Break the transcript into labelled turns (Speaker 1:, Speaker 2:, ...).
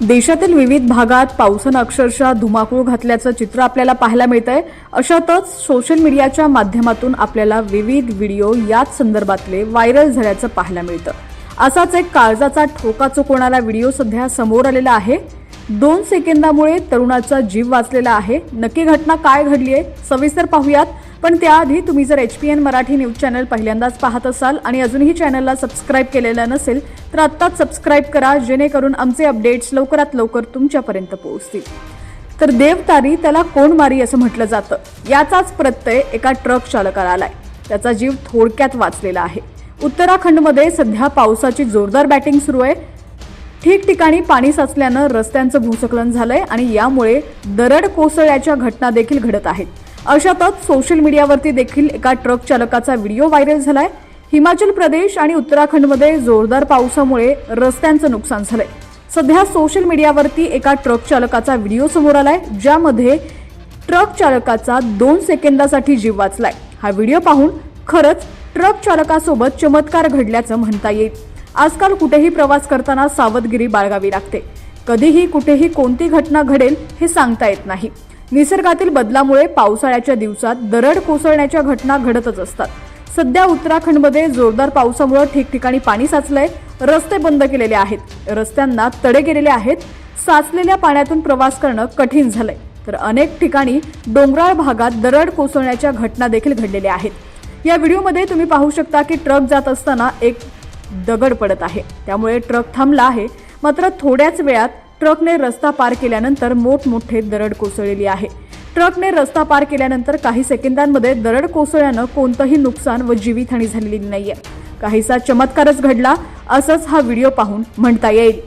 Speaker 1: देशातील विविध भागात पावसानं अक्षरशः धुमाकूळ घातल्याचं चित्र आपल्याला पाहायला मिळतंय. अशातच सोशल मीडियाच्या माध्यमातून आपल्याला विविध व्हिडिओ याच संदर्भातले व्हायरल झाल्याचं पाहायला मिळतं. असाच एक काळजाचा ठोका चुकवणारा व्हिडिओ सध्या समोर आलेला आहे. दोन सेकंदामुळे तरुणाचा जीव वाचलेला आहे. नक्की घटना काय घडली आहे सविस्तर पाहूयात. पण त्याआधी तुम्ही जर H P N Marathi news channel पहिल्यांदाच पाहत असाल आणि अजूनही चॅनलला सबस्क्राईब केलेलं नसेल तर आत्ताच सबस्क्राईब करा जेणेकरून आमचे अपडेट्स लवकरात लवकर तुमच्यापर्यंत पोहोचतील. तर देवतारी त्याला कोण मारी असं म्हटलं जातं? याचाच प्रत्यय एका ट्रक चालकाला आलाय त्याचा जीव थोडक्यात वाचलेला आहे. उत्तराखंडमध्ये सध्या पावसाची जोरदार बॅटिंग सुरू आहे. ठिकठिकाणी पाणी साचल्यानं रस्त्यांचं भूस्खलन झालंय आणि यामुळे दरड कोसळल्याच्या घटना देखील घडत आहेत. अशातच सोशल मीडियावरती देखील एका ट्रक चालकाचा व्हिडिओ व्हायरल झालाय. हिमाचल प्रदेश आणि उत्तराखंडमध्ये जोरदार पावसामुळे रस्त्यांचं नुकसान झालंय. सध्या सोशल मीडियावरती एका ट्रक चालकाचा व्हिडिओ समोर आलाय ज्यामध्ये ट्रक चालकाचा दोन सेकंदासाठी जीव वाचलाय. हा व्हिडिओ पाहून खरंच ट्रक चालकासोबत चमत्कार घडल्याचं म्हणता येईल. आजकाल कुठेही प्रवास करताना सावधगिरी बाळगावी लागते. कधीही कुठेही कोणती घटना घडेल हे सांगता येत नाही. निसर्गातील बदलामुळे पावसाळ्याच्या दिवसात दरड कोसळण्याच्या घटना घडतच असतात. सध्या उत्तराखंडमध्ये जोरदार पावसामुळे ठिकठिकाणी पाणी साचलंय रस्ते बंद केलेले आहेत. रस्त्यांना तडे गेलेले आहेत. साचलेल्या पाण्यातून प्रवास करणं कठीण झालंय. तर अनेक ठिकाणी डोंगराळ भागात दरड कोसळण्याच्या घटना देखील घडलेल्या आहेत. या व्हिडिओमध्ये तुम्ही पाहू शकता की ट्रक जात असताना एक दगड पडत आहे. त्यामुळे ट्रक थांबला आहे. मात्र थोड्याच वेळात ट्रकने रस्ता पार केल्यानंतर मोठमोठे दरड कोसळलेली आहे. ट्रकने रस्ता पार केल्यानंतर काही सेकंदांमध्ये दरड कोसळल्यानं कोणतंही नुकसान व जीवितहानी झालेली नाहीये. काहीसा चमत्कारच घडला असंच हा व्हिडिओ पाहून म्हणता येईल.